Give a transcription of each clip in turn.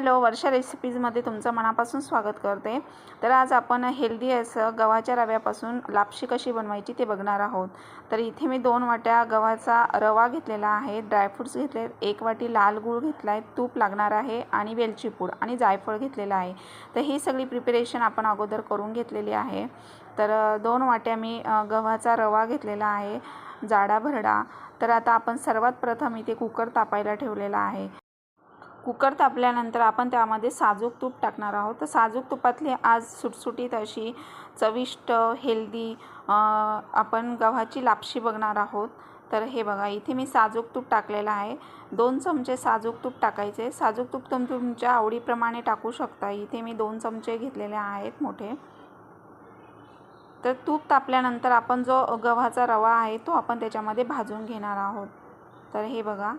Hello वर्षा रेसिपीजमध्ये तुमचं मनापासून स्वागत करते. तर आज आपण हेल्दी असं गव्हाच्या रव्यापासून लापशी कशी बनवायची ते बघणार आहोत. तर इथे मी दोन वाट्या गव्हाचा रवा घेतलेला आहे ड्रायफ्रूट्स घेतले एक वाटी लाल गूळ घेतला आहे तूप लागणार आहे आणि वेलची पूड आणि जायफळ घेतलेलं आहे. तर ही सगळी प्रिपरेशन आपण अगोदर करून घेतलेली आहे. तर दोन वाट्या मी गव्हाचा रवा घेतलेला आहे जाडा भरडा. तर आता आपण सर्वात प्रथम इथे कुकर तापायला ठेवलेला आहे. कुकर तापल्यानंतर आपण त्यामध्ये साजूक तूप टाकणार आहोत. तर साजूक तुपातली आज सुटसुटीत अशी चविष्ट हेल्दी आपण गव्हाची लापशी बघणार आहोत. तर हे बघा इथे मी साजूक तूप टाकलेलं आहे. दोन चमचे साजूक तूप टाकायचे. साजूक तूप तुम तुमच्या आवडीप्रमाणे टाकू शकता. इथे मी दोन चमचे घेतलेले आहेत मोठे. तर तूप तापल्यानंतर आपण जो गव्हाचा रवा आहे तो आपण त्याच्यामध्ये भाजून घेणार आहोत. तर हे बघा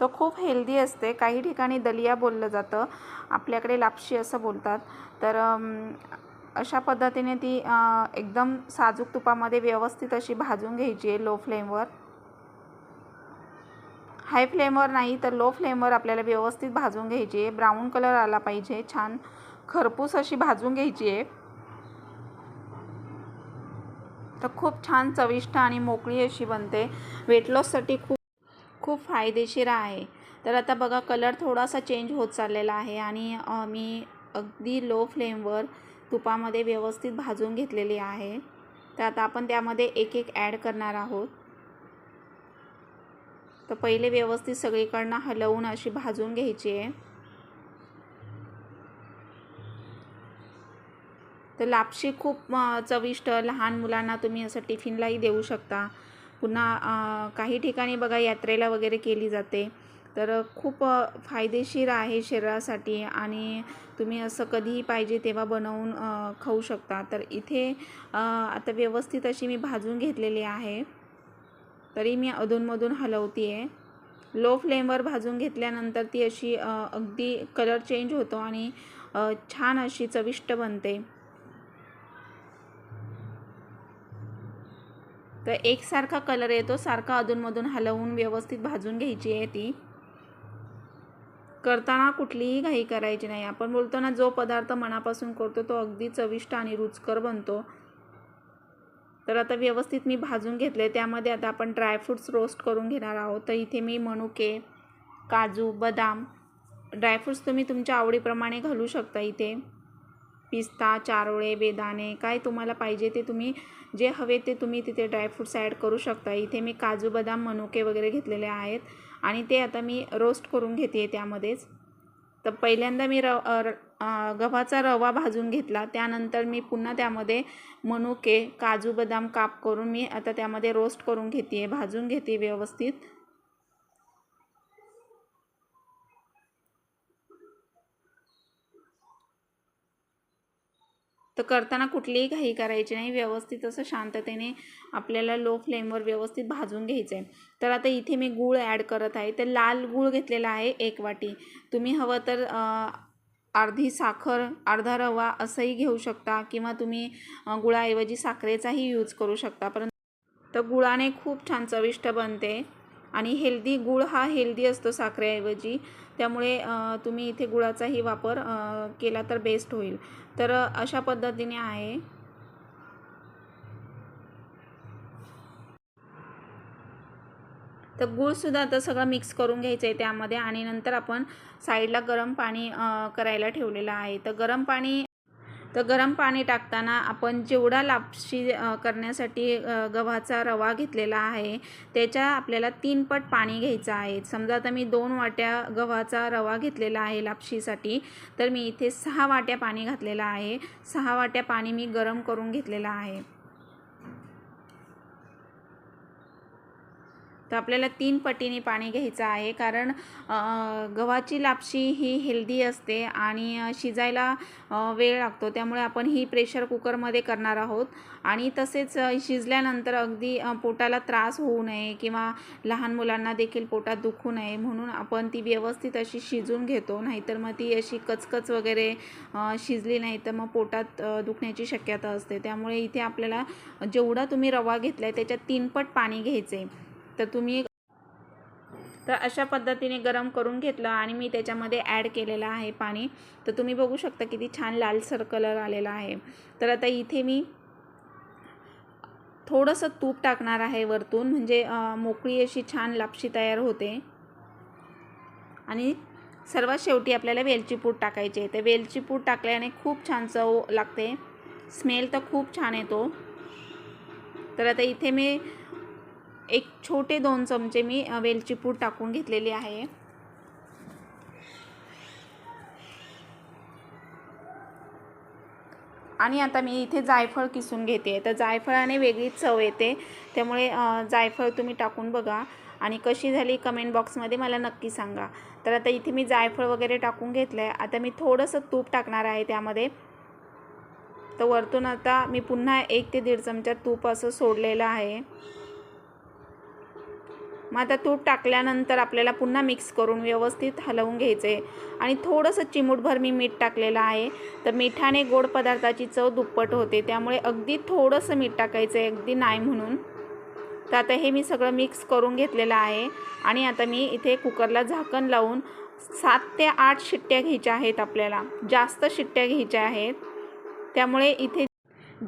तर खूप हेल्दी असते. काही ठिकाणी दलिया बोललं जातं. आपल्याकडे लापशी असं बोलतात. तर अशा पद्धतीने ती एकदम साजूक तुपामध्ये व्यवस्थित अशी भाजून घ्यायची आहे लो फ्लेमवर हाय फ्लेमवर नाही तर लो फ्लेमवर आपल्याला व्यवस्थित भाजून घ्यायची आहे. ब्राऊन कलर आला पाहिजे. छान खरपूस अशी भाजून घ्यायची आहे. तर खूप छान चविष्ट आणि मोकळी अशी बनते. वेट लॉससाठी खूप खूप फायदेशीर आहे. तर आता बघा कलर थोडासा चेंज होत चाललेला आहे आणि मी अगदी लो फ्लेमवर तुपामध्ये व्यवस्थित भाजून घेतलेली आहे. तर आता आपण त्यामध्ये एक एक ॲड करणार आहोत. तर पहिले व्यवस्थित सगळीकडनं हलवून अशी भाजून घ्यायची आहे. तर लापशी खूप चविष्ट लहान मुलांना तुम्ही असं टिफिनलाही देऊ शकता. पुन्हा काही ठिकाणी बघा यात्रेला वगैरे केली जाते. तर खूप फायदेशीर आहे शरीरासाठी आणि तुम्ही असं कधीही पाहिजे तेव्हा बनवून खाऊ शकता. तर इथे आता व्यवस्थित अशी मी भाजून घेतलेली आहे. तरी मी अधूनमधून हलवते आहे लो फ्लेमवर भाजून घेतल्यानंतर ती अशी अगदी कलर चेंज होतो आणि छान अशी चविष्ट बनते. तर एकसारखा कलर येतो सारखा अधूनमधून हलवून व्यवस्थित भाजून घ्यायची आहे ती. करताना कुठलीही घाई करायची नाही. आपण बोलतो ना जो पदार्थ मनापासून करतो तो अगदी चविष्ट आणि रुचकर बनतो. तर आता व्यवस्थित मी भाजून घेतले त्यामध्ये आता आपण ड्रायफ्रूट्स रोस्ट करून घेणार आहोत. तर इथे मी मनुके काजू बदाम ड्रायफ्रूट्स तुम्ही तुमच्या आवडीप्रमाणे घालू शकता इथे. पिस्ता चारोळे बेदाणे काय तुम्हाला पाहिजे ते तुम्ही जे हवे ते तुम्ही तिथे ड्रायफ्रूट्स ॲड करू शकता. इथे मी काजू बदाम मनुके वगैरे घेतलेले आहेत आणि ते आता मी रोस्ट करून घेते त्यामध्येच. तर पहिल्यांदा मी रव र- गव्हाचा रवा भाजून घेतला. त्यानंतर मी पुन्हा त्यामध्ये मनुके काजू बदाम काप करून मी आता त्यामध्ये रोस्ट करून घेते भाजून घेते व्यवस्थित. तर करताना कुठलीही घाई करायची नाही. व्यवस्थित असं शांततेने आपल्याला लो फ्लेमवर व्यवस्थित भाजून घ्यायचं आहे तर आता इथे मी गूळ ॲड करत आहे. तर लाल गूळ घेतलेला आहे एक वाटी. तुम्ही हवं तर अर्धी साखर अर्धा रवा असंही घेऊ शकता किंवा तुम्ही गुळाऐवजी साखरेचाही यूज करू शकता. परंतु तर गुळाने खूप छान चविष्ट बनते. आणि हेल्दी गुळ हा हेल्दी असतो साखरेऐवजी. त्यामुळे तुम्ही इथे गुळाचाही वापर केला तर बेस्ट होईल. तर अशा पद्धतीने आहे. तर गूळसुद्धा आता सगळं मिक्स करून घ्यायचं आहे त्यामध्ये आणि नंतर आपण साईडला गरम पाणी करायला ठेवलेलं आहे. तर गरम पाणी तर गरम पाणी टाकताना आपण जेवढा लापशी करण्यासाठी गव्हाचा रवा घेतलेला आहे त्याच्या आपल्याला तीन पट पाणी घ्यायचं आहे. समजा आता मी दोन वाट्या गव्हाचा रवा घेतलेला आहे लापशीसाठी तर मी इथे सहा वाट्या पाणी घातलेलं आहे. सहा वाट्या पाणी मी गरम करून घेतलेलं आहे. तर आपल्याला तीन पटीने पाणी घ्यायचं आहे. कारण गव्हाची लापशी ही हेल्दी असते आणि शिजायला वेळ लागतो. त्यामुळे आपण ही प्रेशर कुकरमध्ये करणार आहोत. आणि तसेच शिजल्यानंतर अगदी पोटाला त्रास होऊ नये किंवा लहान मुलांना देखील पोटात दुखू नये म्हणून आपण ती व्यवस्थित अशी शिजून घेतो. नाहीतर मग ती अशी कचकच वगैरे शिजली नाही तर मग पोटात दुखण्याची शक्यता असते. त्यामुळे इथे आपल्याला जेवढा तुम्ही रवा घेतला आहे त्याच्यात तीनपट पाणी घ्यायचे. तर तुम्ही तर अशा पद्धतीने गरम करून घेतलं आणि मी त्याच्यामध्ये ॲड केलेलं आहे पाणी. तर तुम्ही बघू शकता किती छान लालसर कलर आलेला आहे. तर आता इथे मी थोडंसं तूप टाकणार आहे वरतून म्हणजे मोकळी अशी छान लापशी तयार होते. आणि सर्वात शेवटी आपल्याला वेलची पूड टाकायची आहे. तर वेलची पूड टाकल्याने खूप छान चव लागते. स्मेल तर खूप छान येतो. तर आता इथे मी एक छोटे दोन चमचे मी वेलचीपूड वेलची पूड टाकून घेतलेली आहे. आणि आता मी इथे जायफळ किसून घेते. तर जायफळाने वेगळीच चव येते. त्यामुळे जायफळ तुम्ही टाकून बघा. आणि कशी झाली कमेंट बॉक्समध्ये मला नक्की सांगा. तर आता इथे मी जायफळ वगैरे टाकून घेतलं आहे आता मी थोडंसं तूप टाकणार आहे त्यामध्ये. तर वरतून आता मी पुन्हा एक ते दीड चमचा तूप असं सोडलेलं आहे. मग आता तूप टाकल्यानंतर आपल्याला पुन्हा मिक्स करून व्यवस्थित हलवून घ्यायचे. आणि थोडंसं चिमूटभर मी मीठ टाकलेलं आहे. तर मिठाने गोड पदार्थाची चव दुप्पट होते. त्यामुळे अगदी थोडंसं मीठ टाकायचं आहे. अगदी नाही म्हणून. तर आता हे मी सगळं मिक्स करून घेतलेलं आहे. आणि आता मी इथे कुकरला झाकण लावून सात ते आठ शिट्ट्या घ्यायच्या आहेत आपल्याला. जास्त शिट्ट्या घ्यायच्या आहेत. त्यामुळे इथे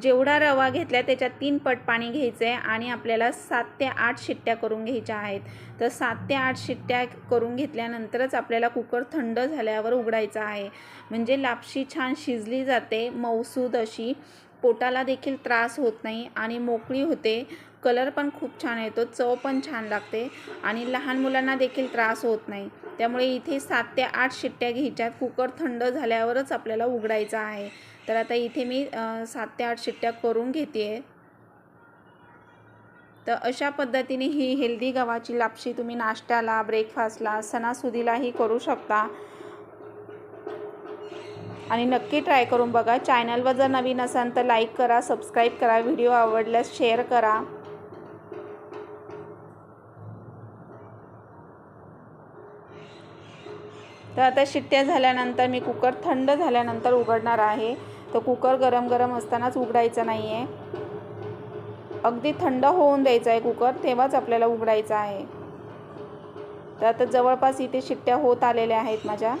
जेवढा रवा घेतला त्याच्यात तीन पट पाणी घ्यायचं आहे आणि आपल्याला सात ते आठ शिट्ट्या करून घ्यायच्या आहेत. तर सात ते आठ शिट्ट्या करून घेतल्यानंतरच आपल्याला कुकर थंड झाल्यावर उघडायचा आहे. म्हणजे लापशी छान शिजली जाते मऊसूद अशी. पोटाला देखील त्रास होत नाही आणि मोकळी होते. कलर पण खूप छान येतो चव पण छान लागते आणि लहान मुलांना देखील त्रास होत नाही. त्यामुळे इथे सात ते आठ शिट्ट्या घ्यायच्यात. कुकर थंड झाल्यावरच आपल्याला उघडायचा आहे. तर आता इथे मी सात ते आठ शिट्ट्या करून घेते आहे तर अशा पद्धतीने ही हेल्दी गव्हाची लापशी तुम्ही नाश्त्याला ब्रेकफास्टला सणासुदीलाही करू शकता. आणि नक्की ट्राय करून बघा. चॅनलवर जर नवीन असाल तर लाईक करा सबस्क्राईब करा व्हिडिओ आवडल्यास शेअर करा. तर आता शिट्ट्या झाल्यानंतर मी कुकर थंड झाल्यानंतर उघडणार आहे. तर कुकर गरम गरम असतानाच उघडायचा नाही आहे अगदी थंड होऊन द्यायचा आहे कुकर तेव्हाच आपल्याला उघडायचा आहे. तर आता जवळपास इथे शिट्ट्या होत आलेल्या आहेत माझ्या.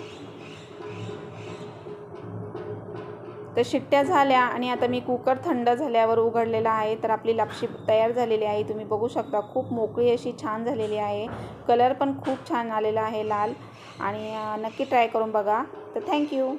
तर शिट्ट्या झाल्या आणि आता मी कुकर थंड झाल्यावर उघडलेला आहे. तर आपली लापशी तयार झालेली आहे. तुम्ही बघू शकता खूप मोकळी अशी छान झालेली आहे. कलर पण खूप छान आलेला आहे लाल. आणि नक्की ट्राय करून बघा. तर थँक्यू